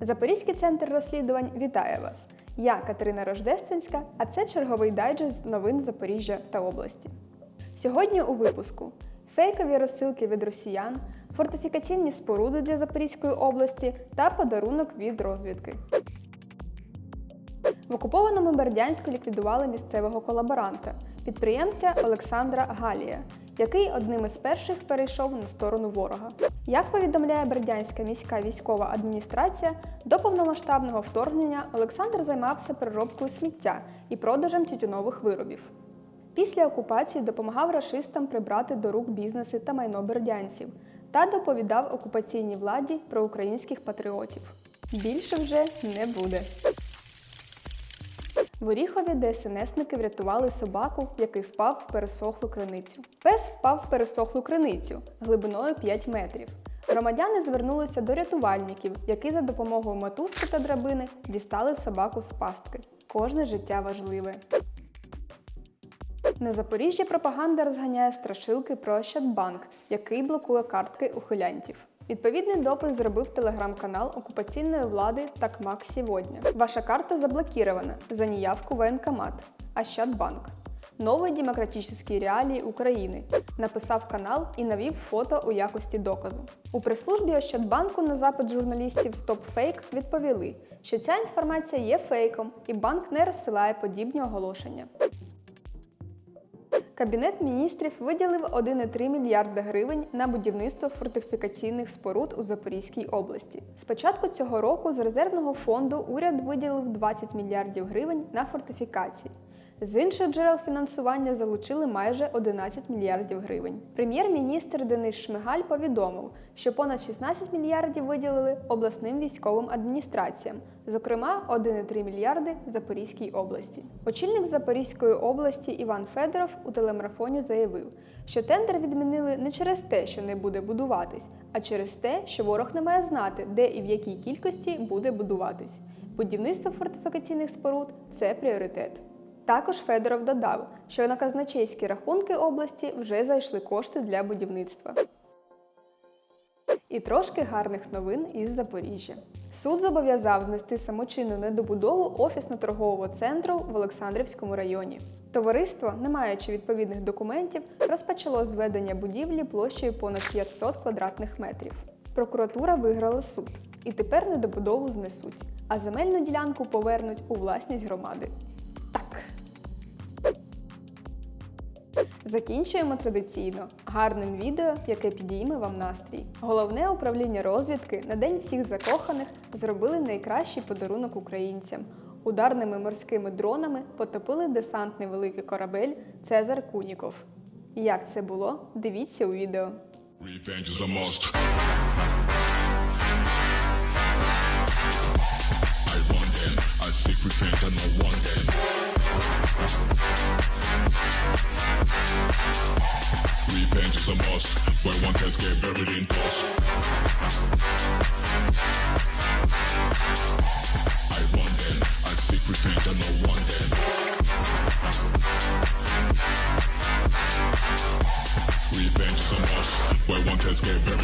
Запорізький центр розслідувань вітає вас! Я Катерина Рождественська, а це черговий дайджест новин Запоріжжя та області. Сьогодні у випуску фейкові розсилки від росіян, фортифікаційні споруди для Запорізької області та подарунок від розвідки. В окупованому Бердянську ліквідували місцевого колаборанта, підприємця Олександра Галія, який одним із перших перейшов на сторону ворога. Як повідомляє Бердянська міська військова адміністрація, до повномасштабного вторгнення Олександр займався переробкою сміття і продажем тютюнових виробів. Після окупації допомагав рашистам прибрати до рук бізнеси та майно бердянців та доповідав окупаційній владі про українських патріотів. Більше вже не буде. В Оріхові ДСНСники врятували собаку, який впав в пересохлу криницю. Пес впав в пересохлу криницю глибиною 5 метрів. Громадяни звернулися до рятувальників, які за допомогою мотузки та драбини дістали собаку з пастки. Кожне життя важливе. На Запоріжжі пропаганда розганяє страшилки про Ощадбанк, який блокує картки ухилянтів. Відповідний допис зробив телеграм-канал окупаційної влади «Такмак сьогодні». Ваша карта заблокирована за неявку в воєнкомат. Ощадбанк. Нові демократичні реалії України. Написав канал і навів фото у якості доказу. У прес-службі Ощадбанку на запит журналістів StopFake відповіли, що ця інформація є фейком і банк не розсилає подібні оголошення. Кабінет міністрів виділив 1,3 мільярда гривень на будівництво фортифікаційних споруд у Запорізькій області. З початку цього року з резервного фонду уряд виділив 20 мільярдів гривень на фортифікації. З інших джерел фінансування залучили майже 11 мільярдів гривень. Прем'єр-міністр Денис Шмигаль повідомив, що понад 16 мільярдів виділили обласним військовим адміністраціям, зокрема 1,3 мільярди Запорізькій області. Очільник Запорізької області Іван Федоров у телемарафоні заявив, що тендер відмінили не через те, що не буде будуватись, а через те, що ворог не має знати, де і в якій кількості буде будуватись. Будівництво фортифікаційних споруд це пріоритет. Також Федоров додав, що на казначейські рахунки області вже зайшли кошти для будівництва. І трошки гарних новин із Запоріжжя. Суд зобов'язав знести самочинну недобудову офісно-торгового центру в Олександрівському районі. Товариство, не маючи відповідних документів, розпочало зведення будівлі площею понад 500 квадратних метрів. Прокуратура виграла суд, і тепер недобудову знесуть, а земельну ділянку повернуть у власність громади. Закінчуємо традиційно гарним відео, яке підійме вам настрій. Головне управління розвідки на День всіх закоханих зробили найкращий подарунок українцям. Ударними морськими дронами потопили десантний великий корабель Цезар Куніков. Як це було? Дивіться у відео. Revenge is a must. Where one can get buried in dust. I want them. I seek revenge and I want them. Revenge is a must. Where one can get buried